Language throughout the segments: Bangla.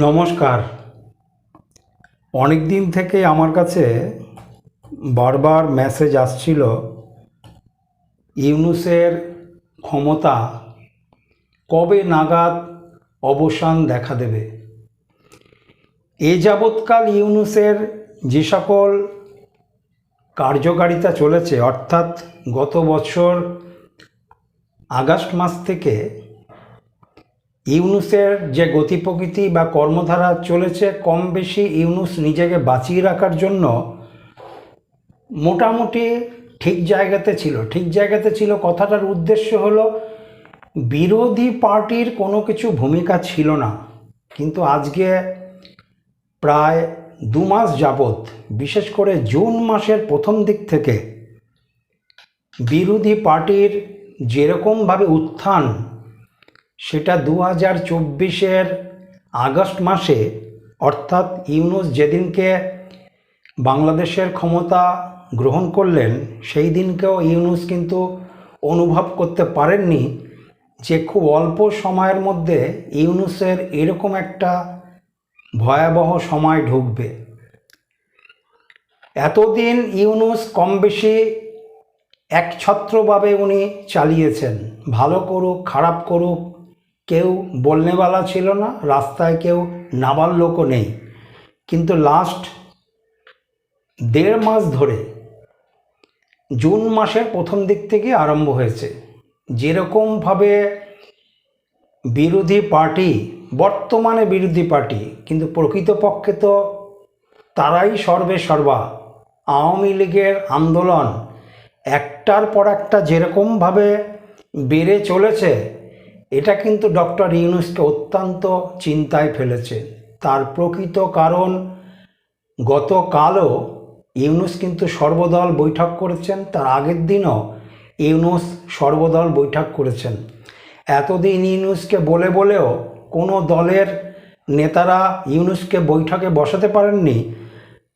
নমস্কার। অনেক দিন থেকে আমার কাছে বারবার মেসেজ আসছিল ইউনুসের ক্ষমতা কবে নাগাদ অবসান দেখা দেবে? এ যাবৎকাল ইউনুসের যে সকল কার্যকারিতা চলেছে, অর্থাৎ গত বছর আগস্ট মাস থেকে ইউনুসের যে গতি প্রকৃতি বা কর্মধারা চলেছে, কম বেশি ইউনুস নিজেকে বাঁচিয়ে রাখার জন্য মোটামুটি ঠিক জায়গাতে ছিল। ঠিক জায়গাতে ছিল কথাটার উদ্দেশ্য হলো, বিরোধী পার্টির কোনো কিছু ভূমিকা ছিল না। কিন্তু আজকে প্রায় দু মাস যাবৎ, বিশেষ করে জুন মাসের প্রথম দিক থেকে, বিরোধী পার্টির যেরকমভাবে উত্থান সেটা দু হাজার চব্বিশের আগস্ট মাসে, অর্থাৎ ইউনুস যেদিনকে বাংলাদেশের ক্ষমতা গ্রহণ করলেন, সেই দিনকেও ইউনুস কিন্তু অনুভব করতে পারেননি যে খুব অল্প সময়ের মধ্যে ইউনুসের এরকম একটা ভয়াবহ সময় ঢুকবে। এতদিন ইউনুস কম বেশি একছত্রভাবে উনি চালিয়েছেন, ভালো করুক, খারাপ করুক কেউ বলনেওয়ালা ছিল না, রাস্তায় কেউ নাবার লোকও নেই। কিন্তু লাস্ট দেড় মাস ধরে জুন মাসের প্রথম দিক থেকে আরম্ভ হয়েছে। যেরকমভাবে বিরোধী পার্টি, বর্তমানে বিরোধী পার্টি, কিন্তু প্রকৃতপক্ষে তো তারাই সর্বে সর্বা। আওয়ামী লীগের আন্দোলন একটার পর একটা যেরকমভাবে বেড়ে চলেছে এটা কিন্তু ডক্টর ইউনুসকে অত্যন্ত চিন্তায় ফেলেছে। তার প্রকৃত কারণ, গতকালও ইউনুস কিন্তু সর্বদল বৈঠক করেছেন, তার আগের দিনও ইউনুস সর্বদল বৈঠক করেছেন। এতদিন ইউনুসকে বলে বলেও কোনো দলের নেতারা ইউনুসকে বৈঠকে বসাতে পারেননি।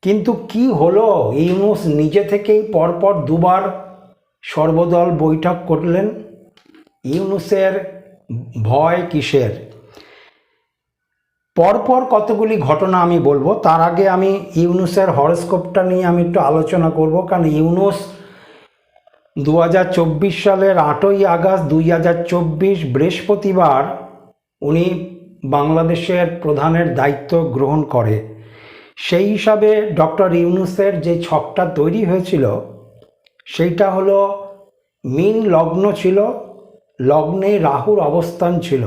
কিন্তু কি হলো? ইউনুস নিজে থেকেই পরপর দুবার সর্বদল বৈঠক করলেন। ইউনুসের ভয় কিসের? পরপর কতগুলি ঘটনা আমি বলব। তার আগে আমি ইউনুসের হরস্কোপটা নিয়ে আমি একটু আলোচনা করব। কারণ ইউনুস দু হাজার চব্বিশ সালের আটই আগস্ট দুই হাজার চব্বিশ বৃহস্পতিবার উনি বাংলাদেশের প্রধানের দায়িত্ব গ্রহণ করে। সেই হিসাবে ডক্টর ইউনুসের যে ছকটা তৈরি হয়েছিল, সেইটা হলো মিন লগ্ন ছিল। লগ্নে রাহুর অবস্থান ছিল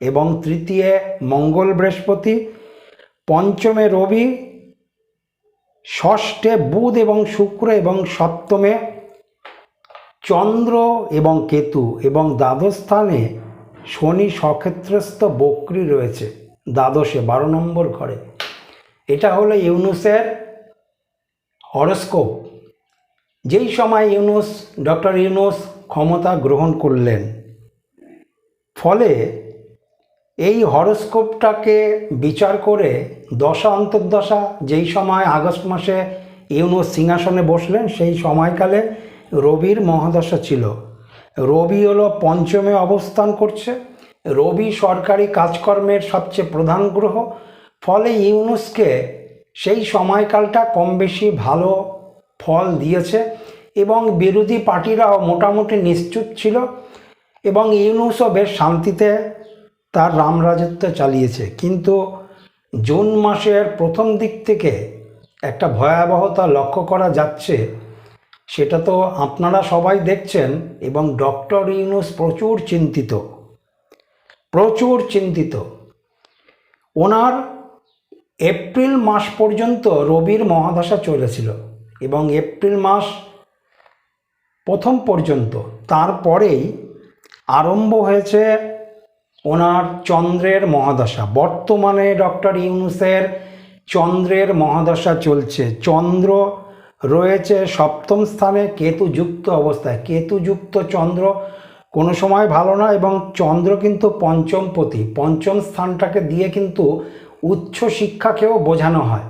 এবং তৃতীয় মঙ্গল বৃহস্পতি, পঞ্চমে রবি, ষষ্ঠে বুধ এবং শুক্র এবং সপ্তমে চন্দ্র এবং কেতু এবং দ্বাদশ স্থানে শনি সক্ষেত্রস্থ বক্রি রয়েছে, দ্বাদশে, বারো নম্বর ঘরে। এটা হলো ইউনুসের হরস্কোপ। যেই সময় ইউনুস, ডক্টর ইউনুস ক্ষমতা গ্রহণ করলেন। ফলে এই হরস্কোপটাকে বিচার করে দশা অন্তর্দশা, যেই সময় আগস্ট মাসে ইউনুস সিংহাসনে বসলেন, সেই সময়কালে রবির মহাদশা ছিল। রবি হলো পঞ্চমে অবস্থান করছে। রবি সরকারি কাজকর্মের সবচেয়ে প্রধান গ্রহ। ফলে ইউনুসকে সেই সময়কালটা কম বেশি ভালো ফল দিয়েছে। এবং বিরোধী পার্টিরাও মোটামুটি নিশ্চুপ ছিল এবং ইউনুসও বেশ শান্তিতে তার রামরাজত্ব চালিয়েছে। কিন্তু জুন মাসের প্রথম দিক থেকে একটা ভয়াবহতা লক্ষ্য করা যাচ্ছে, সেটা তো আপনারা সবাই দেখছেন এবং ডক্টর ইউনুস প্রচুর চিন্তিত প্রচুর চিন্তিত। ওনার এপ্রিল মাস পর্যন্ত রবির মহাদশা চলেছিল এবং এপ্রিল মাস প্রথম পর্যন্ত। তারপরেই আরম্ভ হয়েছে ওনার চন্দ্রের মহাদশা। বর্তমানে ডক্টর ইউনুসের চন্দ্রের মহাদশা চলছে। চন্দ্র রয়েছে সপ্তম স্থানে, কেতুযুক্ত অবস্থায়। কেতুযুক্ত চন্দ্র কোনো সময় ভালো না এবং চন্দ্র কিন্তু পঞ্চম পঞ্চমপতি পঞ্চম স্থানটাকে দিয়ে কিন্তু উচ্চ শিক্ষাকেও বোঝানো হয়।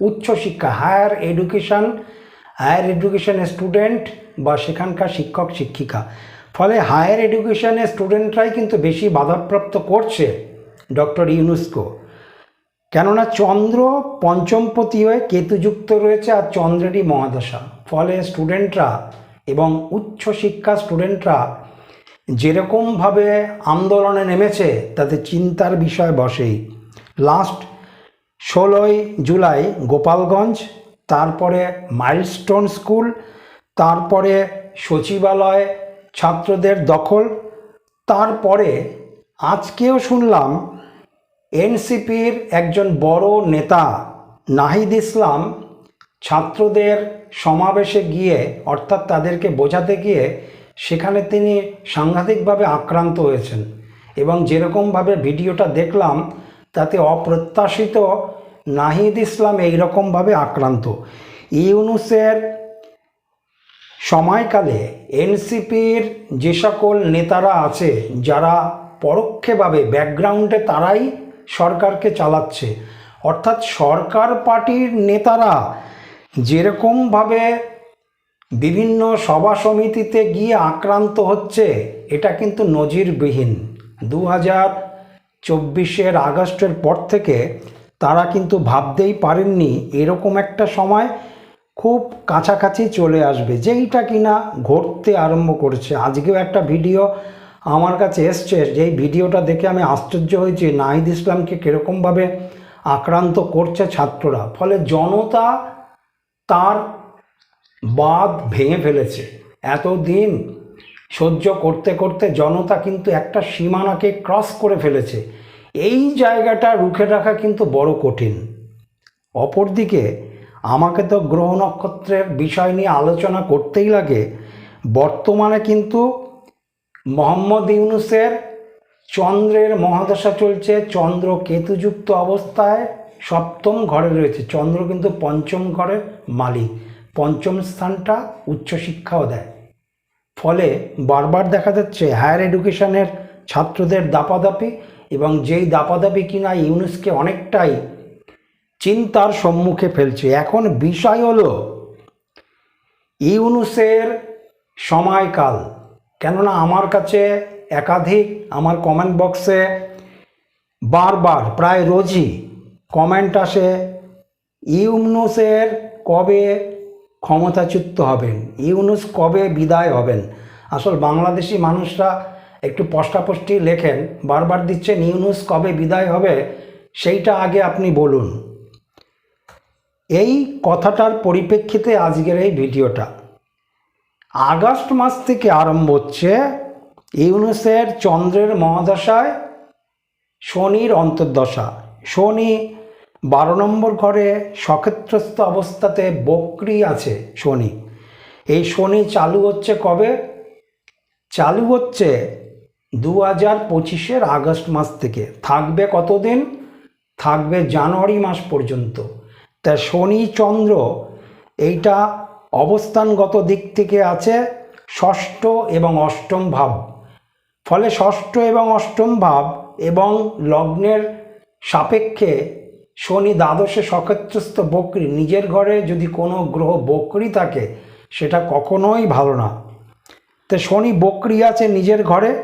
উচ্চ শিক্ষা, higher education, higher education student বা সেখানকার শিক্ষক, শিক্ষিকা। ফলে হায়ার এডুকেশনের স্টুডেন্টরাই কিন্তু বেশি বাধাপ্রাপ্ত করছে ডক্টর ইউনুস্কো। কেননা চন্দ্র পঞ্চমপতি হয়ে কেতুযুক্ত রয়েছে আর চন্দ্রেরই মহাদশা। ফলে স্টুডেন্টরা এবং উচ্চশিক্ষা স্টুডেন্টরা যেরকমভাবে আন্দোলনে নেমেছে, তাতে চিন্তার বিষয় বসেই। লাস্ট ষোলোই জুলাই গোপালগঞ্জ, তারপরে মাইলস্টোন স্কুল তারপরে সচিবালয়, ছাত্রদের দখল, তারপরে আজকেও শুনলাম এনসিপির একজন বড় নেতা নাহিদ ইসলাম ছাত্রদের সমাবেশে গিয়ে, অর্থাৎ তাদেরকে বোঝাতে গিয়ে সেখানে তিনি সাংঘাতিকভাবে আক্রান্ত হয়েছেন এবং যেরকমভাবে ভিডিওটা দেখলাম, তাতে অপ্রত্যাশিত নাহিদ ইসলাম এইরকমভাবে আক্রান্ত। ইউনুসের সময়কালে এনসিপির যে সকল নেতারা আছে, যারা পরোক্ষভাবে ব্যাকগ্রাউন্ডে তারাই সরকারকে চালাচ্ছে। অর্থাৎ সরকার পার্টির নেতারা যেরকমভাবে বিভিন্ন সভা সমিতিতে গিয়ে আক্রান্ত হচ্ছে, এটা কিন্তু নজিরবিহীন। দু হাজার চব্বিশের আগস্টের পর থেকে তারা কিন্তু ভাবতেই পারেননি এরকম একটা সময় খুব কাছাকাছি চলে আসবে। যেইটা কিনা ঘটতে আরম্ভ করেছে। আজকেও একটা ভিডিও আমার কাছে এসছে। যেই ভিডিওটা দেখে আমি আশ্চর্য হয়েছি, নাহিদ ইসলামকে কীরকমভাবে আক্রান্ত করছে ছাত্ররা। ফলে জনতা তার বাদ ভেঙে ফেলেছে। এতদিন সহ্য করতে করতে জনতা কিন্তু একটা সীমানাকে ক্রস করে ফেলেছে। এই জায়গাটা রুখে রাখা কিন্তু বড় কঠিন। অপরদিকে আমাকে তো গ্রহ নক্ষত্রের বিষয় নিয়ে আলোচনা করতেই লাগে। বর্তমানে কিন্তু মোহাম্মদ ইউনুসের চন্দ্রের মহাদশা চলছে, চন্দ্র কেতুযুক্ত অবস্থায় সপ্তম ঘরে রয়েছে। চন্দ্র কিন্তু পঞ্চম ঘরের মালিক, পঞ্চম স্থানটা উচ্চশিক্ষাও দেয়। ফলে বারবার দেখা যাচ্ছে হায়ার এডুকেশনের ছাত্রদের দাপাদাপি এবং যেই দাপাদাপি কিনা ইউনুসকে অনেকটাই চিন্তার সম্মুখে ফেলছে। এখন বিষয় হলো, ইউনুসের সময়কাল। কেননা আমার কাছে একাধিক, আমার কমেন্ট বক্সে বারবার প্রায় রোজই কমেন্ট আসে, ইউনুসের কবে ক্ষমতাচ্যুত হবেন? ইউনুস কবে বিদায় হবেন? আসল বাংলাদেশি মানুষরা একটু পষ্টাপষ্টি লেখেন, বারবার দিচ্ছেন, ইউনুস কবে বিদায় হবে? সেইটা আগে আপনি বলুন। এই কথাটার পরিপ্রেক্ষিতে আজকের এই ভিডিওটা। আগস্ট মাস থেকে আরম্ভ হচ্ছে ইউনুসের চন্দ্রের মহাদশায় শনির অন্তর্দশা। শনি বারো নম্বর ঘরে সক্ষেত্রস্থ অবস্থাতে বক্রি আছে শনি। এই শনি চালু হচ্ছে কবে? চালু হচ্ছে দু হাজার পঁচিশের আগস্ট মাস থেকে। থাকবে কতদিন? থাকবে জানুয়ারি মাস পর্যন্ত। তা শনি চন্দ্র এইটা অবস্থানগত দিক থেকে আছে ষষ্ঠ এবং অষ্টম ভাব। ফলে ষষ্ঠ এবং অষ্টম ভাব এবং লগ্নের সাপেক্ষে শনি দ্বাদশে সক্ষেত্রস্থ বকরি, নিজের ঘরে যদি কোনো গ্রহ বকরি থাকে, সেটা কখনোই ভালো না। তো শনি বকরি আছে নিজের ঘরে।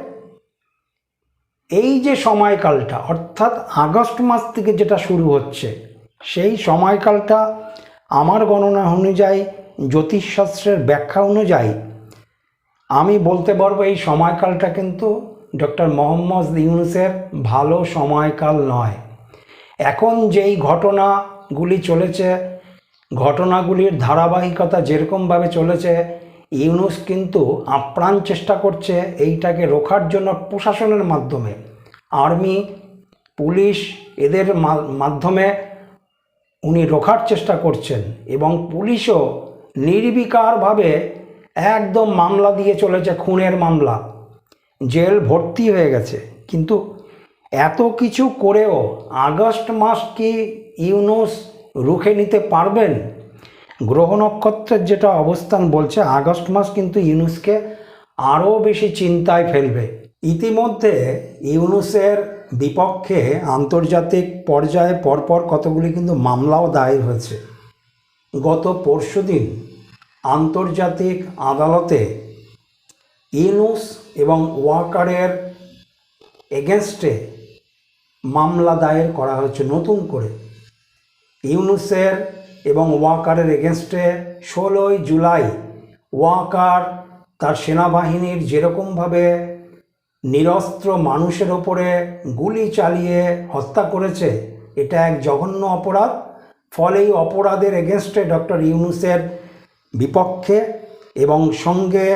এই যে সময়কালটা, অর্থাৎ আগস্ট মাস থেকে যেটা শুরু হচ্ছে সেই সময়কালটা আমার গণনা অনুযায়ী জ্যোতিষশাস্ত্রের ব্যাখ্যা অনুযায়ী আমি বলতে পারব এই সময়কালটা কিন্তু ডক্টর মোহাম্মদ ইউনুসের ভালো সময়কাল নয়। এখন যেই ঘটনাগুলি চলেছে, ঘটনাগুলির ধারাবাহিকতা যেরকমভাবে চলেছে, ইউনুস কিন্তু আপ্রাণ চেষ্টা করছে এইটাকে রোখার জন্য প্রশাসনের মাধ্যমে। আর্মি, পুলিশ এদের মাধ্যমে উনি রোখার চেষ্টা করছেন এবং পুলিশও নির্বিকারভাবে একদম মামলা দিয়ে চলেছে, খুনের মামলা। জেল ভর্তি হয়ে গেছে। কিন্তু এত কিছু করেও আগস্ট মাস কি ইউনুস রুখে নিতে পারবেন? গ্রহ নক্ষত্রের যেটা অবস্থান বলছে, আগস্ট মাস কিন্তু ইউনুসকে আরও বেশি চিন্তায় ফেলবে। ইতিমধ্যে ইউনুসের বিপক্ষে আন্তর্জাতিক পর্যায়ে পরপর কতগুলি কিন্তু মামলাও দায়ের হয়েছে। গত পরশুদিন আন্তর্জাতিক আদালতে ইউনুস এবং ওয়াকারের এগেনস্টে মামলা দায়ের করা হয়েছে নতুন করে। ইউনুসের এবং ওয়াকারের এগেনস্টে ষোলোই জুলাই ওয়াকার তার সেনাবাহিনীর যেরকমভাবে নিরস্ত্র মানুষের ওপরে গুলি চালিয়ে হত্যা করেছে, এটা এক জঘন্য অপরাধ। ফলে এই অপরাধের এগেনস্টে ডক্টর ইউনুসের বিপক্ষে এবং সঙ্গে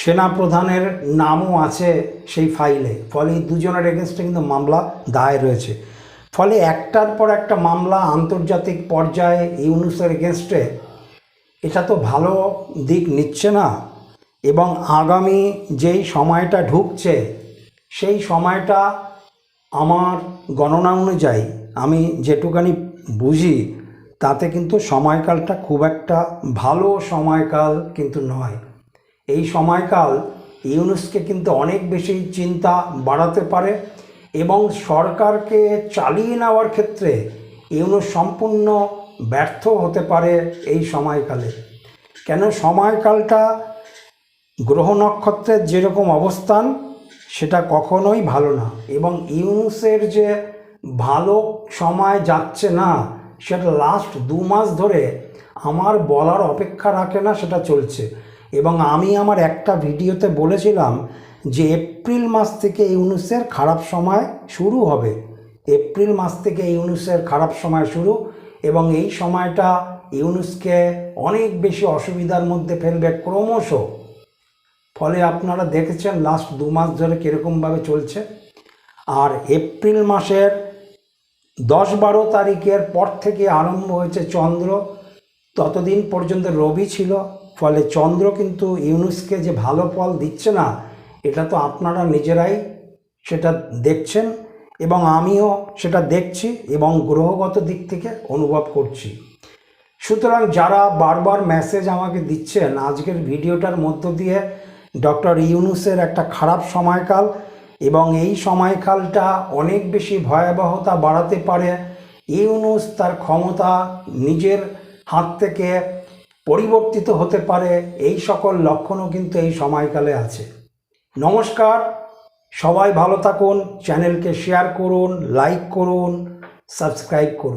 সেনাপ্রধানের নামও আছে সেই ফাইলে। ফলে এই দুজনের এগেনস্টে কিন্তু মামলা দায়ের রয়েছে। ফলে একটার পর একটা মামলা আন্তর্জাতিক পর্যায়ে ইউনুসের এগেনস্টে, এটা তো ভালো দিক নিচ্ছে না। এবং আগামী যেই সময়টা ঢুকছে, সেই সময়টা আমার গণনা অনুযায়ী আমি যেটুকানি বুঝি, তাতে কিন্তু সময়কালটা খুব একটা ভালো সময়কাল কিন্তু নয়। এই সময়কাল ইউনুসকে কিন্তু অনেক বেশি চিন্তা বাড়াতে পারে এবং সরকারকে চালিয়ে নেওয়ার ক্ষেত্রে ইউনুস সম্পূর্ণ ব্যর্থ হতে পারে এই সময়কালে। কেন সময়কালটা গ্রহ নক্ষত্রের যেরকম অবস্থান, সেটা কখনোই ভালো না। এবং ইউনুসের যে ভালো সময় যাচ্ছে না, সেটা লাস্ট দু মাস ধরে আমার বলার অপেক্ষা রাখে না, সেটা চলছে। এবং আমি আমার একটা ভিডিওতে বলেছিলাম যে এপ্রিল মাস থেকে ইউনুসের খারাপ সময় শুরু হবে। এপ্রিল মাস থেকে ইউনুসের খারাপ সময় শুরু এবং এই সময়টা ইউনুসকে অনেক বেশি অসুবিধার মধ্যে ফেলবে ক্রমশ। ফলে আপনারা দেখেছেন লাস্ট দু মাস ধরে কীরকমভাবে চলছে। আর এপ্রিল মাসের দশ বারো তারিখের পর থেকে আরম্ভ হয়েছে চন্দ্র। ততদিন পর্যন্ত রবি ছিল, ফলে চন্দ্র কিন্তু ইউনুসকে যে ভালো ফল দিচ্ছে না, এটা তো আপনারা নিজেরাই সেটা দেখছেন এবং আমিও সেটা দেখছি এবং গ্রহগত দিক থেকে অনুভব করছি। সুতরাং যারা বারবার মেসেজ আমাকে দিচ্ছেন, আজকের ভিডিওটার মধ্য দিয়ে ডক্টর ইউনুসের একটা খারাপ সময়কাল এবং এই সময়কালটা অনেক বেশি ভয়াবহতা বাড়াতে পারে। ইউনুস তার ক্ষমতা নিজের হাত থেকে পরিবর্তিত হতে পারে। এই সকল লক্ষণও কিন্তু এই সময়কালে আছে। নমস্কার, সবাই ভালো থাকুন, চ্যানেলকে শেয়ার করুন, লাইক করুন, সাবস্ক্রাইব করুন।